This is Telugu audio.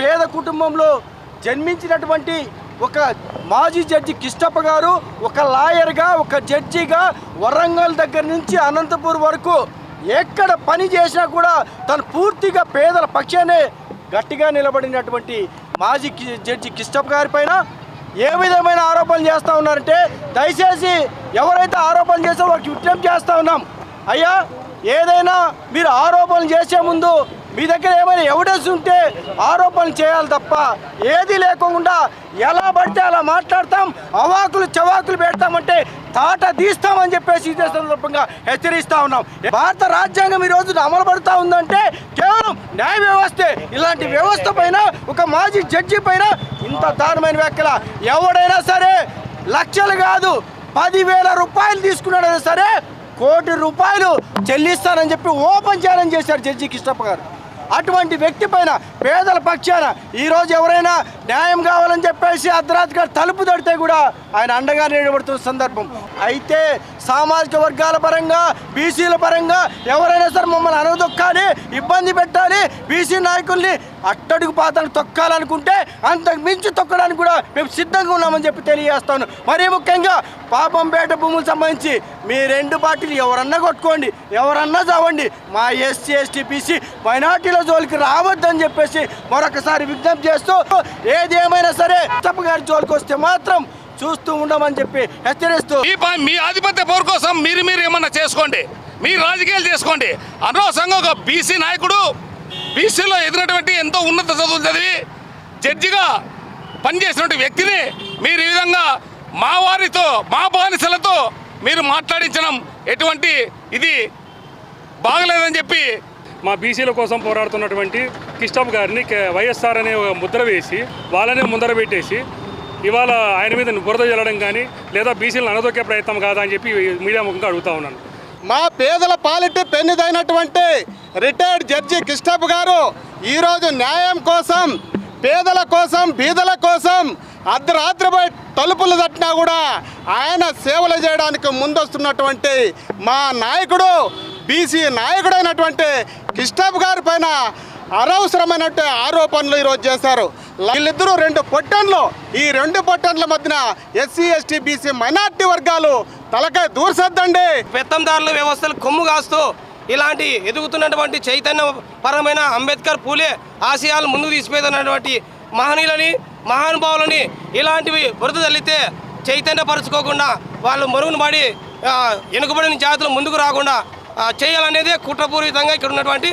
పేద కుటుంబంలో జన్మించినటువంటి ఒక మాజీ జడ్జి కిష్టప్ప గారు ఒక లాయర్గా ఒక జడ్జిగా వరంగల్ దగ్గర నుంచి అనంతపూర్ వరకు ఎక్కడ పని చేసినా కూడా తను పూర్తిగా పేదల పక్షానే గట్టిగా నిలబడినటువంటి మాజీ జడ్జి కిష్టప్ గారి పైన ఏ విధమైన ఆరోపణలు చేస్తూ ఉన్నారంటే దయచేసి ఎవరైతే ఆరోపణలు చేస్తారో వారికి విజ్ఞప్తి చేస్తూ ఉన్నాం. అయ్యా ఏదైనా మీరు ఆరోపణలు చేసే ముందు మీ దగ్గర ఏమైనా ఎవిడెన్స్ ఉంటే ఆరోపణలు చేయాలి తప్ప ఏది లేకుండా ఎలా పడితే అలా మాట్లాడతాం అవాకులు చవాకులు పెడతామంటే తాట తీస్తామని చెప్పేసి ఇదే సందర్భంగా హెచ్చరిస్తా ఉన్నాం. భారత రాజ్యాంగం ఈ రోజున అమలు పడుతూ ఉందంటే కేవలం న్యాయ వ్యవస్థే. ఇలాంటి వ్యవస్థ పైన ఒక మాజీ జడ్జి పైన ఇంత దారుణమైన వ్యాఖ్యల ఎవడైనా సరే లక్షలు కాదు పదివేల రూపాయలు తీసుకున్నాడైనా సరే కోటి రూపాయలు చెల్లిస్తానని చెప్పి ఓపెన్ చేయాలని చేశారు జడ్జి కృష్ణప్ప గారు. అటువంటి వ్యక్తి పైన పేదల పక్షాన ఈరోజు ఎవరైనా న్యాయం కావాలని చెప్పేసి అర్ధరాత్రి గారు తలుపు తడితే కూడా ఆయన అండగా నిలబడుతున్న సందర్భం. అయితే సామాజిక వర్గాల పరంగా బీసీల పరంగా ఎవరైనా సరే మమ్మల్ని అనదొక్కాలి ఇబ్బంది పెట్టాలి. బీసీ నాయకుల్ని అట్టడుగు పాత్రను తొక్కాలనుకుంటే అంతకు మించి తొక్కడానికి కూడా మేము సిద్ధంగా ఉన్నామని చెప్పి తెలియజేస్తాను. మరీ ముఖ్యంగా పాపంపేట భూములకు సంబంధించి మీ రెండు పార్టీలు ఎవరన్నా కొట్టుకోండి ఎవరన్నా చావండి. మా ఎస్సీ ఎస్టీ బీసీ మైనార్టీల జోలికి రావద్దని చెప్పేసి మరొకసారి విజ్ఞప్తి చేస్తూ ఏదేమైనా సరే తప్ప గారి జోలికి వస్తే మాత్రం చూస్తూ ఉండమని చెప్పి హెచ్చరిస్తూ మీ ఆధిపత్య పోరు కోసం మీరు మీరు ఏమన్నా చేసుకోండి. మీరు రాజకీయాలు చేసుకోండి. అనవసరంగా ఒక బీసీ నాయకుడు బీసీలో ఎదిగినటువంటి ఎంతో ఉన్నత చదువులు చదివి జడ్జిగా పనిచేసినటువంటి వ్యక్తిని మీరు ఈ విధంగా మా వారితో మా బానిసలతో మీరు మాట్లాడించడం ఎటువంటి ఇది బాగలేదని చెప్పి మా బీసీల కోసం పోరాడుతున్నటువంటి కిష్టప్ గారిని కే- వైఎస్ఆర్ అనే ఒక ముద్ర వేసి వాళ్ళనే ముందర పెట్టేసి ఇవాళ ఆయన మీద బురద చల్లడం కానీ లేదా బీసీలను అనదొక్కే ప్రయత్నం కాదా అని చెప్పి మీడియా ముఖంగా అడుగుతా ఉన్నాను. మా పేదల పాలిటి పెన్నిదైనటువంటి రిటైర్డ్ జడ్జి కిష్టప్ గారు ఈరోజు న్యాయం కోసం పేదల కోసం బీదల కోసం అర్ధరాత్రిపై తలుపులు తట్టినా కూడా ఆయన సేవలు చేయడానికి ముందొస్తున్నటువంటి మా నాయకుడు బీసీ నాయకుడైనటువంటి కిష్టప్ గారి పైన అనవసరమైనటువంటి ఆరోపణలు ఈరోజు చేశారు. వీళ్ళిద్దరూ రెండు పొట్టన్లు ఈ రెండు పొట్టన్ల మధ్యన ఎస్సీ ఎస్టీ బీసీ మైనార్టీ వర్గాలు తలకాయ దూర్సద్దండి. పెత్తందారుల వ్యవస్థలు కొమ్ము కాస్తూ ఇలాంటి ఎదుగుతున్నటువంటి చైతన్య పరమైన అంబేద్కర్ పూలే ఆశయాలు ముందుకు తీసుకుపోతున్నటువంటి మహనీయులని మహానుభావులని ఇలాంటివి బురద తల్లితే చైతన్యపరచుకోకుండా వాళ్ళు మరుగున పడి వెనుకబడిన జాతులు ముందుకు రాకుండా చేయాలనేదే కుట్రపూరితంగా ఇక్కడ ఉన్నటువంటి